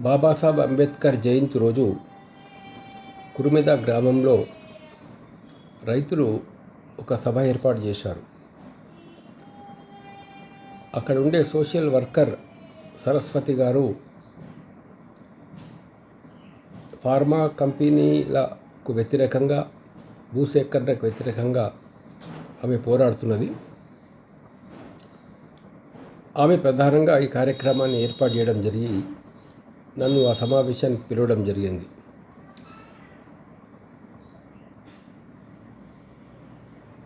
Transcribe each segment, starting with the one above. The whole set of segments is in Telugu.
బాబాసాహెబ్ అంబేద్కర్ జయంతి రోజు కురుమిద గ్రామంలో రైతులు ఒక సభ ఏర్పాటు చేశారు. అక్కడ ఉండే సోషల్ వర్కర్ సరస్వతి గారు ఫార్మా కంపెనీలకు వ్యతిరేకంగా భూసేకరణకు వ్యతిరేకంగా ఆమె పోరాడుతున్నది. ఆమె ప్రధానంగా ఈ కార్యక్రమాన్ని ఏర్పాటు చేయడం జరిగి నన్ను ఆ సమావేశానికి పిలవడం జరిగింది.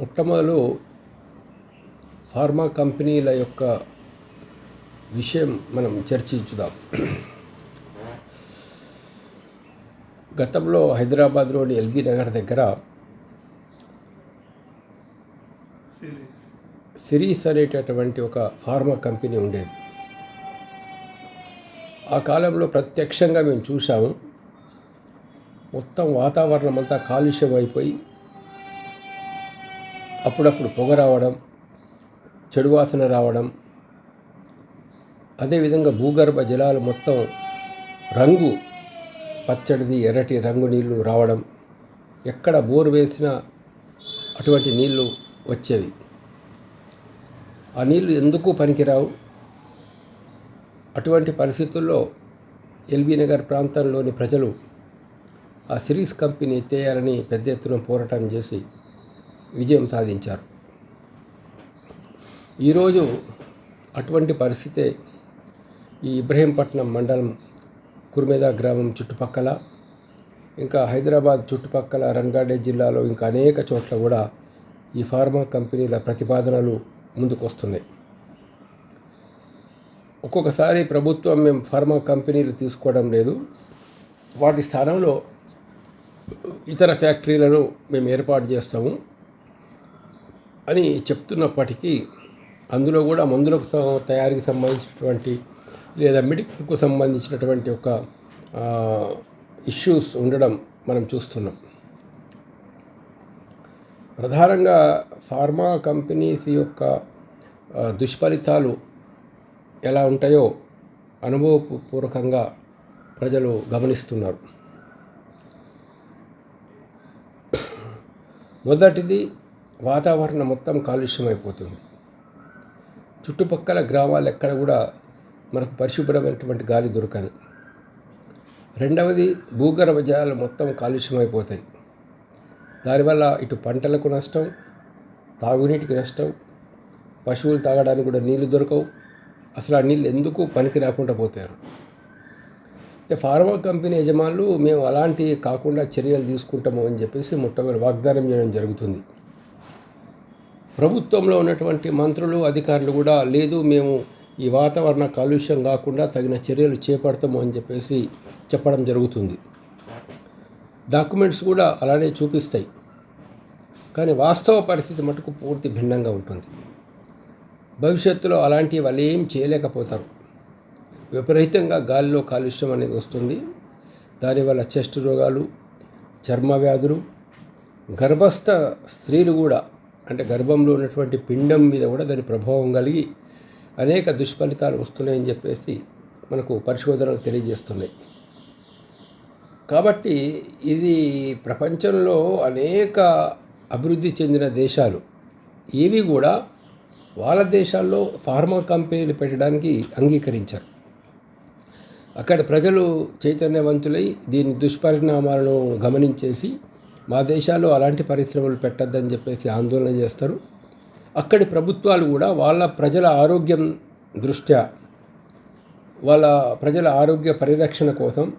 మొట్టమొదలు ఫార్మా కంపెనీల యొక్క విషయం మనం చర్చించుదాం. గతంలో హైదరాబాద్లోని ఎల్బీ నగర్ దగ్గర సిరీస్. అనేటటువంటి ఒక ఫార్మా కంపెనీ ఉండేది. ఆ కాలంలో ప్రత్యక్షంగా మేము చూసాము మొత్తం వాతావరణం అంతా కాలుష్యం అయిపోయి అప్పుడప్పుడు పొగ రావడం చెడు వాసన రావడం అదేవిధంగా భూగర్భ జలాలు మొత్తం రంగు పచ్చడిది ఎర్రటి రంగు నీళ్ళు రావడం ఎక్కడ బోరు వేసినా అటువంటి నీళ్ళు వచ్చేవి. ఆ నీళ్ళు ఎందుకు పనికిరావు? అటువంటి పరిస్థితుల్లో ఎల్బీ నగర్ ప్రాంతంలోని ప్రజలు ఆ సిరీస్ కంపెనీ ఎత్తేయాలని పెద్ద ఎత్తున పోరాటం చేసి విజయం సాధించారు. ఈరోజు అటువంటి పరిస్థితే ఈ ఇబ్రహీంపట్నం మండలం కుర్మేద గ్రామం చుట్టుపక్కల ఇంకా హైదరాబాద్ చుట్టుపక్కల రంగారెడ్డి జిల్లాలో ఇంకా అనేక చోట్ల కూడా ఈ ఫార్మా కంపెనీల ప్రతిపాదనలు ముందుకు వస్తున్నాయి ఒక్కొక్కసారి ప్రభుత్వం మేము ఫార్మా కంపెనీలు తీసుకోవడం లేదు. వాటి స్థానంలో ఇతర ఫ్యాక్టరీలను మేము ఏర్పాటు చేస్తాము అని చెప్తున్నప్పటికీ అందులో కూడా మందులకు తయారీకి సంబంధించినటువంటి లేదా మెడికల్కు సంబంధించినటువంటి ఒక ఇష్యూస్ ఉండడం మనం చూస్తున్నాం. ప్రధానంగా ఫార్మా కంపెనీస్ యొక్క దుష్ఫలితాలు ఎలా ఉంటాయో అనుభవపూర్వకంగా ప్రజలు గమనిస్తున్నారు. మొదటిది వాతావరణం మొత్తం కాలుష్యమైపోతుంది. చుట్టుపక్కల గ్రామాలు ఎక్కడ కూడా మనకు పరిశుభ్రమైనటువంటి గాలి దొరకదు. రెండవది భూగర్భ జలాలు మొత్తం కాలుష్యమైపోతాయి. దానివల్ల ఇటు పంటలకు నష్టం తాగునీటికి నష్టం పశువులు తాగడానికి కూడా నీళ్ళు దొరకవు. అసలు ఆ నీళ్ళు ఎందుకు పనికి రాకుండా పోతారు? అయితే ఫార్మా కంపెనీ యజమానులు మేము అలాంటి కాకుండా చర్యలు తీసుకుంటాము అని చెప్పేసి మొట్టమొదటి వాగ్దానం చేయడం జరుగుతుంది. ప్రభుత్వంలో ఉన్నటువంటి మంత్రులు అధికారులు కూడా లేదు మేము ఈ వాతావరణ కాలుష్యం కాకుండా తగిన చర్యలు చేపడతాము అని చెప్పేసి చెప్పడం జరుగుతుంది. డాక్యుమెంట్స్ కూడా అలానే చూపిస్తాయి. కానీ వాస్తవ పరిస్థితి మటుకు పూర్తి భిన్నంగా ఉంటుంది. భవిష్యత్తులో అలాంటివి వాళ్ళు ఏం చేయలేకపోతారు. విపరీతంగా గాలిలో కాలుష్యం అనేది వస్తుంది. దానివల్ల చెస్ట్ రోగాలు చర్మ వ్యాధులు గర్భస్థ స్త్రీలు కూడా అంటే గర్భంలో ఉన్నటువంటి పిండం మీద కూడా దాని ప్రభావం కలిగి అనేక దుష్ఫలితాలు వస్తున్నాయని చెప్పేసి మనకు పరిశోధనలు తెలియజేస్తున్నాయి. కాబట్టి ఇది ప్రపంచంలో అనేక అభివృద్ధి చెందిన దేశాలు. ఏవి కూడా వాళ్ళ దేశాల్లో ఫార్మా కంపెనీలు పెట్టడానికి అంగీకరించారు. అక్కడ ప్రజలు చైతన్యవంతులై దీని దుష్పరిణామాలను గమనించేసి మా దేశాల్లో అలాంటి పరిశ్రమలు పెట్టద్దని చెప్పేసి ఆందోళన చేస్తారు. అక్కడి ప్రభుత్వాలు కూడా వాళ్ళ ప్రజల ఆరోగ్యం దృష్ట్యా వాళ్ళ ప్రజల ఆరోగ్య పరిరక్షణ కోసం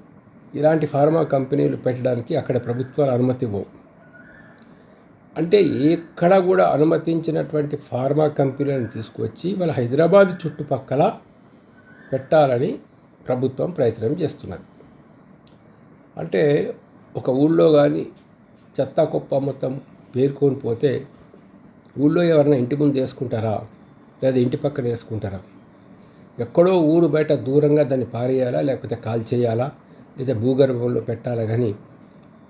ఇలాంటి ఫార్మా కంపెనీలు పెట్టడానికి అక్కడ ప్రభుత్వాలు అనుమతి ఇవ్వవు. అంటే ఎక్కడ కూడా అనుమతించినటువంటి ఫార్మా కంపెనీలను తీసుకొచ్చి వాళ్ళ హైదరాబాద్ చుట్టుపక్కల పెట్టాలని ప్రభుత్వం ప్రయత్నం చేస్తున్నది. అంటే ఒక ఊళ్ళో కానీ చెత్త కుప్ప మొత్తం పేర్కొని పోతే ఊళ్ళో ఎవరైనా ఇంటి ముందు వేసుకుంటారా? లేదా ఇంటి పక్కన వేసుకుంటారా? ఎక్కడో ఊరు బయట దూరంగా దాన్ని పారేయాలా? లేకపోతే కాల్చేయాలా? లేదా భూగర్భంలో పెట్టాలా? కానీ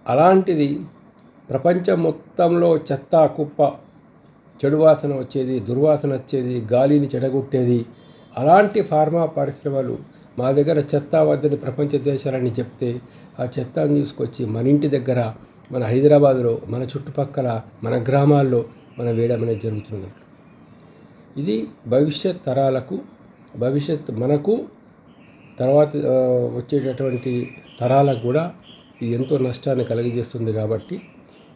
అలాంటిది ప్రపంచం మొత్తంలో చెత్త కుప్ప చెడు వాసన వచ్చేది దుర్వాసన వచ్చేది గాలిని చెడగొట్టేది. అలాంటి ఫార్మా పరిశ్రమలు మా దగ్గర చెత్త వద్దని ప్రపంచ దేశాలని చెప్తే ఆ చెత్తను తీసుకొచ్చి మన ఇంటి దగ్గర మన హైదరాబాద్లో మన చుట్టుపక్కల మన గ్రామాల్లో మనం వేయడం అనేది జరుగుతుంది ఇది భవిష్యత్ తరాలకు భవిష్యత్ మనకు తర్వాత వచ్చేటటువంటి తరాలకు కూడా ఇది ఎంతో నష్టాన్ని కలిగజేస్తుంది కాబట్టి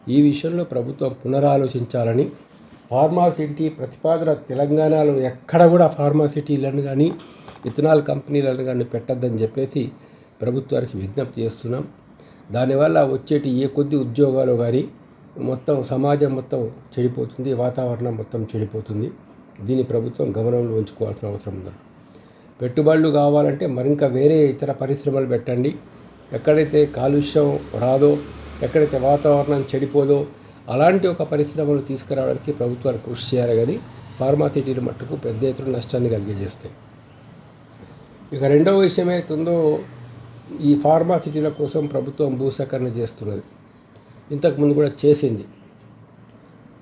ఈ విషయంలో ప్రభుత్వం పునరాలోచించాలని ఫార్మాసిటీ ప్రతిపాదన తెలంగాణలో ఎక్కడ కూడా ఫార్మాసిటీలను కానీ ఇథనాల్ కంపెనీలను కానీ పెట్టద్దని చెప్పేసి ప్రభుత్వానికి విజ్ఞప్తి చేస్తున్నాం. దానివల్ల వచ్చేటి ఏ కొద్ది ఉద్యోగాలు కానీ మొత్తం సమాజం మొత్తం చెడిపోతుంది వాతావరణం మొత్తం చెడిపోతుంది. దీన్ని ప్రభుత్వం గమనంలో ఉంచుకోవాల్సిన అవసరం ఉంది. పెట్టుబడులు కావాలంటే మరింక వేరే ఇతర పరిశ్రమలు పెట్టండి. ఎక్కడైతే కాలుష్యం రాదో ఎక్కడైతే వాతావరణం చెడిపోదో అలాంటి ఒక పరిశ్రమలు తీసుకురావడానికి ప్రభుత్వాలు కృషి చేయాలి కానీ ఫార్మాసిటీలు మట్టుకు పెద్ద ఎత్తున నష్టాన్ని కలిగజేస్తాయి. ఇక రెండవ విషయం ఏతుందో ఈ ఫార్మాసిటీల కోసం ప్రభుత్వం భూసేకరణ చేస్తున్నది. ఇంతకుముందు కూడా చేసింది.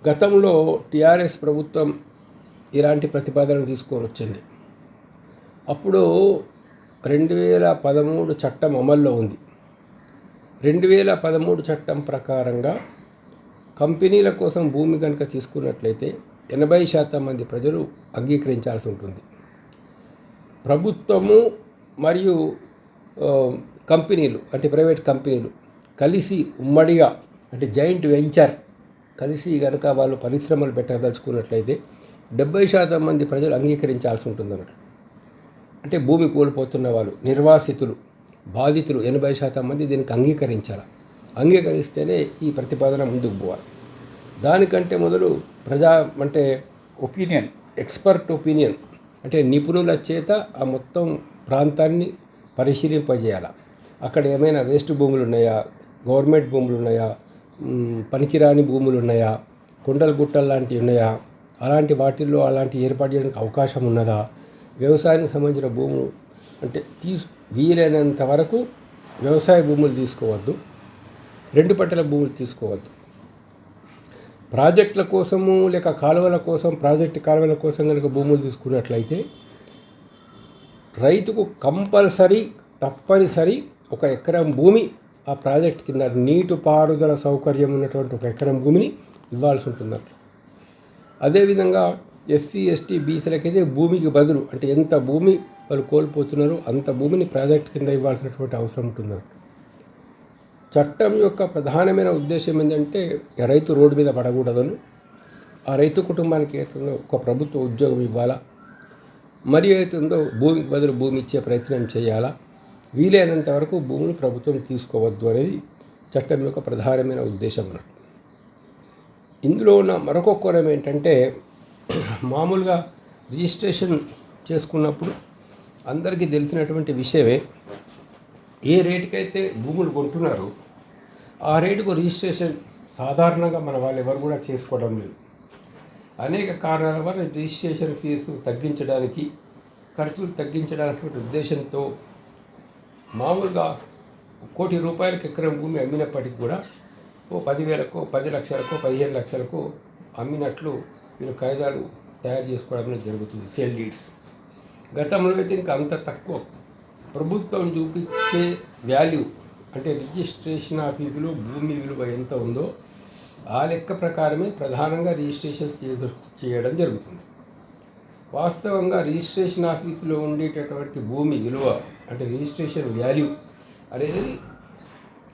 గతంలో టీఆర్ఎస్ ప్రభుత్వం ఇలాంటి ప్రతిపాదనలు తీసుకొని వచ్చింది. అప్పుడు రెండు వేల పదమూడు చట్టం అమల్లో ఉంది. రెండు వేల పదమూడు చట్టం ప్రకారంగా కంపెనీల కోసం భూమి కనుక తీసుకున్నట్లయితే ఎనభై శాతం మంది ప్రజలు అంగీకరించాల్సి ఉంటుంది. ప్రభుత్వము మరియు కంపెనీలు అంటే ప్రైవేట్ కంపెనీలు కలిసి ఉమ్మడిగా అంటే జాయింట్ వెంచర్ కలిసి కనుక వాళ్ళు పరిశ్రమలు పెట్టదలుచుకున్నట్లయితే డెబ్బై శాతం మంది ప్రజలు అంగీకరించాల్సి ఉంటుంది అన్నట్టు అంటే భూమి కోల్పోతున్న వాళ్ళు నిర్వాసితులు. బాధితులు ఎనభై శాతం మంది దీనికి అంగీకరించాలి. అంగీకరిస్తేనే ఈ ప్రతిపాదన ముందుకు పోవాలి. దానికంటే మొదలు ప్రజా అంటే ఒపీనియన్ ఎక్స్పర్ట్ ఒపీనియన్ అంటే నిపుణుల చేత ఆ మొత్తం ప్రాంతాన్ని పరిశీలింపజేయాలి. అక్కడ ఏమైనా వేస్ట్ భూములు ఉన్నాయా? గవర్నమెంట్ భూములు ఉన్నాయా? పనికిరాని భూములు ఉన్నాయా? కొండలు గుట్టలు లాంటివి ఉన్నాయా? అలాంటి వాటిల్లో అలాంటి ఏర్పాటు చేయడానికి అవకాశం ఉన్నదా? వ్యవసాయానికి సంబంధించిన భూములు అంటే తీసు వీలైనంత వరకు వ్యవసాయ భూములు తీసుకోవద్దు రెండు పట్టల భూములు తీసుకోవద్దు. ప్రాజెక్టుల కోసము లేక కాలువల కోసం ప్రాజెక్టు కాలువల కోసం కనుక భూములు తీసుకున్నట్లయితే రైతుకు కంపల్సరీ తప్పనిసరి ఒక ఎకరం భూమి ఆ ప్రాజెక్ట్ కింద నీటి పారుదల సౌకర్యం ఉన్నటువంటి ఒక ఎకరం భూమిని ఇవ్వాల్సి ఉంటుందట. అదేవిధంగా ఎస్సీ ఎస్టీ బీసీలకైతే భూమికి బదులు. అంటే ఎంత భూమి వాళ్ళు కోల్పోతున్నారో అంత భూమిని ప్రాజెక్ట్ కింద ఇవ్వాల్సినటువంటి అవసరం ఉంటుంది? చట్టం యొక్క ప్రధానమైన ఉద్దేశం ఏంటంటే రైతు రోడ్డు మీద పడకూడదని ఆ రైతు కుటుంబానికి ఏతుందో ఒక ప్రభుత్వ ఉద్యోగం ఇవ్వాలా? మరి ఏతుందో భూమికి బదులు భూమి ఇచ్చే ప్రయత్నం చేయాలా? వీలైనంత వరకు భూమిని ప్రభుత్వం తీసుకోవద్దు అనేది చట్టం యొక్క ప్రధానమైన ఉద్దేశం అన్నట్టు. ఇందులో ఉన్న మరొక కోణం ఏంటంటే మామూలుగా రిజిస్ట్రేషన్ చేసుకున్నప్పుడు అందరికీ తెలిసినటువంటి విషయమే ఏ రేటుకైతే భూములు కొంటున్నారో ఆ రేటుకు రిజిస్ట్రేషన్ సాధారణంగా మన వాళ్ళు ఎవరు కూడా చేసుకోవడం లేదు. అనేక కారణాల వల్ల రిజిస్ట్రేషన్ ఫీజు తగ్గించడానికి ఖర్చులు తగ్గించడానికి ఉద్దేశంతో మామూలుగా కోటి రూపాయలకు ఎకరం భూమి అమ్మినప్పటికీ కూడా ఓ పదివేలకో పది లక్షలకు పదిహేను లక్షలకు అమ్మినట్లు వీళ్ళు కాగితాలు తయారు చేసుకోవడం జరుగుతుంది సెల్ లీడ్స్ గతంలో అయితే ఇంకా అంత తక్కువ. ప్రభుత్వం చూపించే వాల్యూ అంటే రిజిస్ట్రేషన్ ఆఫీసులో భూమి విలువ ఎంత ఉందో ఆ లెక్క ప్రకారమే ప్రధానంగా రిజిస్ట్రేషన్స్ చేయడం జరుగుతుంది. వాస్తవంగా రిజిస్ట్రేషన్ ఆఫీసులో ఉండేటటువంటి భూమి విలువ అంటే రిజిస్ట్రేషన్ వాల్యూ అనేది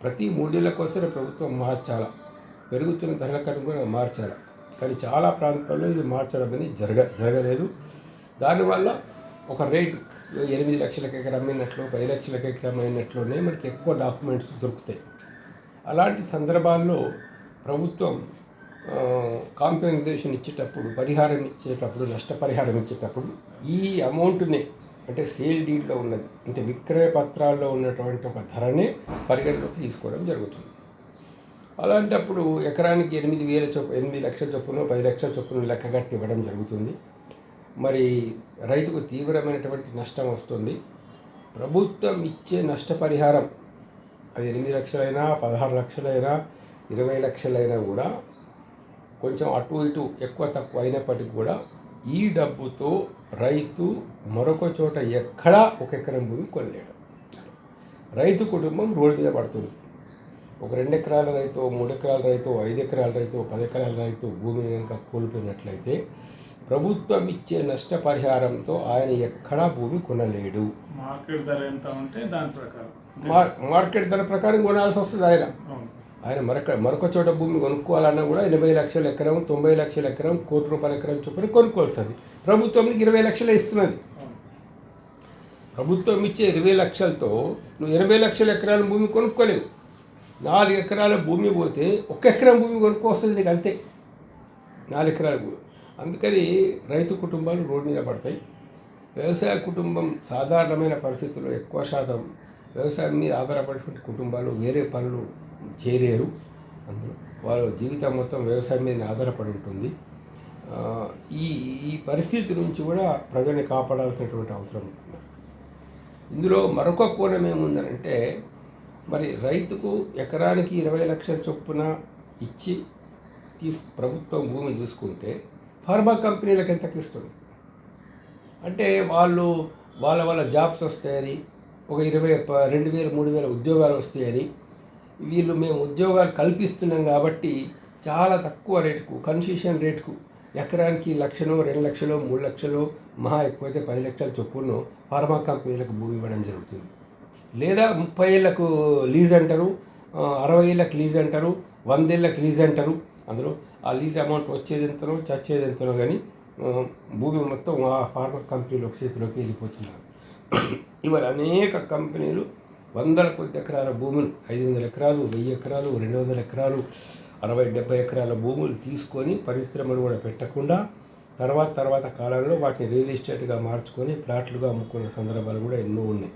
ప్రతి మూడేళ్ళకోసమే ప్రభుత్వం మార్చాల? పెరుగుతున్న ధరలకు అనుగుణంగా మార్చాలా? కానీ చాలా ప్రాంతాల్లో ఇది మార్చడం అనేది జరగ జరగలేదు. దానివల్ల ఒక రేటు ఎనిమిది లక్షలకి ఎకరం అమ్మినట్లు పది లక్షలకి ఎకరం అయినట్లునే మనకి ఎక్కువ డాక్యుమెంట్స్ దొరుకుతాయి. అలాంటి సందర్భాల్లో ప్రభుత్వం కాంపెన్సేషన్ ఇచ్చేటప్పుడు పరిహారం ఇచ్చేటప్పుడు నష్టపరిహారం ఇచ్చేటప్పుడు ఈ అమౌంట్నే అంటే సేల్ డీడ్లో ఉన్నది అంటే విక్రయ పత్రాల్లో ఉన్నటువంటి ఒక ధరనే పరిగణలోకి తీసుకోవడం జరుగుతుంది. అలాంటప్పుడు ఎకరానికి ఎనిమిది వేల చొప్పు ఎనిమిది లక్షల చొప్పున పది లక్షల చొప్పున లెక్క కట్టి ఇవ్వడం జరుగుతుంది. మరి రైతుకు తీవ్రమైనటువంటి నష్టం వస్తుంది. ప్రభుత్వం ఇచ్చే నష్టపరిహారం అది ఎనిమిది లక్షలైనా పదహారు లక్షలైనా ఇరవై లక్షలైనా కూడా కొంచెం అటు ఇటు ఎక్కువ తక్కువ అయినప్పటికీ కూడా ఈ డబ్బుతో రైతు మరొక చోట ఎక్కడా ఒక ఎకరం భూమి కొనలేడు. రైతు కుటుంబం రోడ్డు మీద పడుతుంది. ఒక రెండు ఎకరాల రైతు మూడు ఎకరాల రైతు ఐదు ఎకరాల రైతు పది ఎకరాల రైతు భూమిని కనుక కోల్పోయినట్లయితే ప్రభుత్వం ఇచ్చే నష్టపరిహారంతో ఆయన ఎక్కడా భూమి కొనలేడు. మార్కెట్ ధర ఎంత ఉంటే దాని ప్రకారం. మార్ మార్కెట్ ధర ప్రకారం కొనాల్సి వస్తుంది ఆయన. ఆయన మరొక మరొక చోట భూమి కొనుక్కోవాలన్నా కూడా ఎనభై లక్షల ఎకరం తొంభై లక్షల ఎకరం కోటి రూపాయల ఎకరం చొప్పున కొనుక్కోవాల్సింది. ప్రభుత్వం ఇరవై లక్షలు ఇస్తున్నది. ప్రభుత్వం ఇచ్చే ఇరవై లక్షలతో నువ్వు ఎనభై లక్షల ఎకరాల భూమి కొనుక్కోలేవు. నాలుగు ఎకరాల భూమి పోతే ఒక ఎకరం భూమి కొనుక్కొస్తుంది నీకు అంతే. నాలుగు ఎకరాల భూమి. అందుకని రైతు కుటుంబాలు రోడ్డు మీద పడతాయి. వ్యవసాయ కుటుంబం సాధారణమైన పరిస్థితుల్లో ఎక్కువ శాతం వ్యవసాయం మీద ఆధారపడినటువంటి కుటుంబాలు వేరే పనులు చేరేరు. అందులో వాళ్ళ జీవితం మొత్తం వ్యవసాయం మీద ఆధారపడి ఉంటుంది. ఈ ఈ పరిస్థితి నుంచి కూడా ప్రజల్ని కాపాడాల్సినటువంటి అవసరం ఉంటుంది ఇందులో మరొక కోణం ఏముందనంటే మరి రైతుకు ఎకరానికి ఇరవై లక్షల చొప్పున ఇచ్చి తీసు ప్రభుత్వం భూమి తీసుకుంటే ఫార్మా కంపెనీలకు ఎంత ఇస్తుంది అంటే వాళ్ళు వాళ్ళ వాళ్ళ జాబ్స్ వస్తాయని ఒక ఇరవై రెండు వేలు మూడు వేల ఉద్యోగాలు వస్తాయని వీళ్ళు మేము ఉద్యోగాలు కల్పిస్తున్నాం కాబట్టి చాలా తక్కువ రేటుకు కన్సెషన్ రేటుకు ఎకరానికి లక్షలో రెండు లక్షలు మూడు లక్షలు మహా ఎక్కువైతే పది లక్షల చొప్పున ఫార్మా కంపెనీలకు భూమి ఇవ్వడం జరుగుతుంది. లేదా ముప్పై ఏళ్ళకు లీజ్ అంటారు అరవై ఏళ్ళకి లీజ్ అంటారు వందేళ్ళకి లీజ్ అంటారు. అందులో ఆ లీజ్ అమౌంట్ వచ్చేది ఎంతనో చచ్చేది ఎంతనో కానీ భూమి మొత్తం ఆ ఫార్మా కంపెనీల చేతిలోకి వెళ్ళిపోతున్నారు. ఇవాళ అనేక కంపెనీలు వందల కొద్ది ఎకరాల భూములు ఐదు వందల ఎకరాలు వెయ్యి ఎకరాలు రెండు వందల ఎకరాలు అరవై డెబ్బై ఎకరాల భూములు తీసుకొని పరిశ్రమలు కూడా పెట్టకుండా తర్వాత తర్వాత కాలంలో వాటిని రియల్ ఎస్టేట్గా మార్చుకొని ప్లాట్లుగా అమ్ముకున్న సందర్భాలు కూడా ఎన్నో ఉన్నాయి.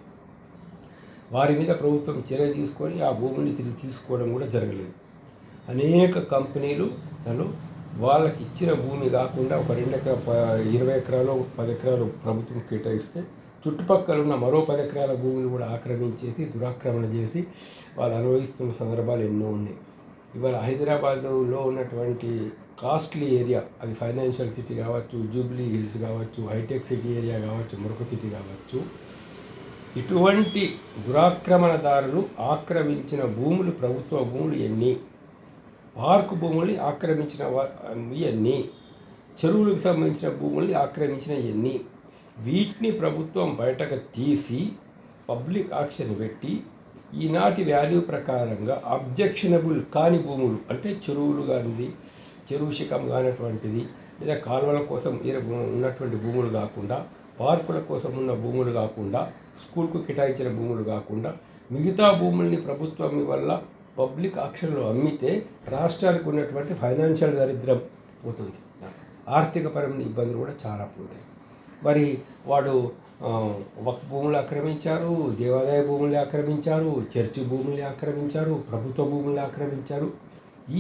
వారి మీద ప్రభుత్వం చర్య తీసుకొని ఆ భూమిని తిరిగి తీసుకోవడం కూడా జరగలేదు. అనేక కంపెనీలు తను వాళ్ళకి ఇచ్చిన భూమి కాకుండా ఒక రెండు ఎకరా ప- ఇరవై ఎకరాలు పది ఎకరాలు ప్రభుత్వం కేటాయిస్తే చుట్టుపక్కల ఉన్న మరో పది ఎకరాల భూమిని కూడా ఆక్రమించేసి దురాక్రమణ చేసి వాళ్ళు అనుభవిస్తున్న సందర్భాలు ఎన్నో ఉన్నాయి. ఇవాళ హైదరాబాదులో ఉన్నటువంటి కాస్ట్లీ ఏరియా అది ఫైనాన్షియల్ సిటీ కావచ్చు జూబ్లీ హిల్స్ కావచ్చు హైటెక్ సిటీ ఏరియా కావచ్చు మరొక సిటీ కావచ్చు ఇటువంటి దురాక్రమణదారులు ఆక్రమించిన భూములు ప్రభుత్వ భూములు ఎన్ని? పార్కు భూముల్ని ఆక్రమించిన ఎన్ని? చెరువులకు సంబంధించిన భూముల్ని ఆక్రమించిన ఎన్ని? వీటిని ప్రభుత్వం బయటకు తీసి పబ్లిక్ ఆక్షన్ పెట్టి ఈనాటి వాల్యూ ప్రకారంగా అబ్జెక్షనబుల్ కాని భూములు అంటే చెరువులు కానిది చెరువు శిఖం కానటువంటిది లేదా కాలువల కోసం ఈర- ఉన్నటువంటి భూములు కాకుండా పార్కుల కోసం ఉన్న భూములు కాకుండా స్కూల్కు కేటాయించిన భూములు కాకుండా మిగతా భూముల్ని ప్రభుత్వం వల్ల పబ్లిక్ ఆక్షన్లో అమ్మితే రాష్ట్రానికి ఉన్నటువంటి ఫైనాన్షియల్ దరిద్రం పోతుంది. ఆర్థిక పరమైన ఇబ్బందులు కూడా చాలా పోతాయి. మరి వాడు వక్ భూములు ఆక్రమించారు దేవాదాయ భూముల్ని ఆక్రమించారు చర్చి భూముల్ని ఆక్రమించారు ప్రభుత్వ భూముల్ని ఆక్రమించారు.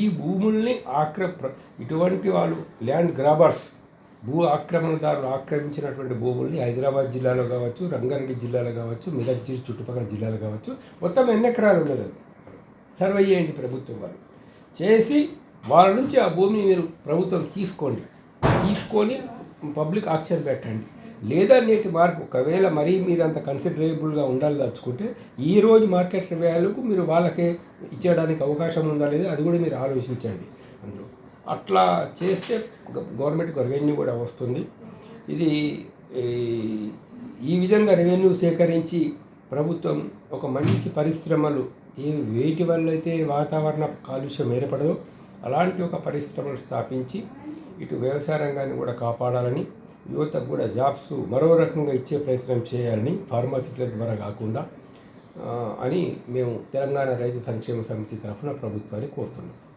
ఈ భూముల్ని ఆక్ర ఇటువంటి వాళ్ళు ల్యాండ్ గ్రాబర్స్ భూ ఆక్రమణదారులు ఆక్రమించినటువంటి భూముల్ని హైదరాబాద్ జిల్లాలో కావచ్చు రంగారెడ్డి జిల్లాలో కావచ్చు మెదక్ జిల్లా చుట్టుపక్కల జిల్లాలో కావచ్చు మొత్తం ఎన్ని ఎకరాలు ఉన్నది అది? సర్వే చేయండి ప్రభుత్వం వాళ్ళు. చేసి వాళ్ళ నుంచి ఆ భూమిని మీరు ప్రభుత్వం తీసుకోండి. తీసుకొని పబ్లిక్ ఆక్షన్ పెట్టండి. లేదా నేటి మార్పు ఒకవేళ మరీ మీరు అంత కన్సిడరబుల్గా ఉండాలి దాచుకుంటే ఈ రోజు మార్కెట్ వాల్యూకు మీరు వాళ్ళకే ఇచ్చేయడానికి అవకాశం ఉందా లేదా అది కూడా మీరు ఆలోచించండి. అందులో అట్లా చేస్తే గ- గవర్నమెంట్కి రెవెన్యూ కూడా వస్తుంది. ఇది ఈ- విధంగా రెవెన్యూ సేకరించి ప్రభుత్వం ఒక మంచి పరిశ్రమలు ఏ వేటి వల్ల అయితే వాతావరణ కాలుష్యం ఏర్పడదో అలాంటి ఒక పరిశ్రమలు స్థాపించి ఇటు వ్యవసాయ రంగాన్ని కూడా కాపాడాలని యువతకు కూడా జాబ్స్ మరో రకంగా ఇచ్చే ప్రయత్నం చేయాలని ఫార్మాసిటీల ద్వారా కాకుండా అని మేము తెలంగాణ రైతు సంక్షేమ సమితి తరఫున ప్రభుత్వాన్ని కోరుతున్నాం.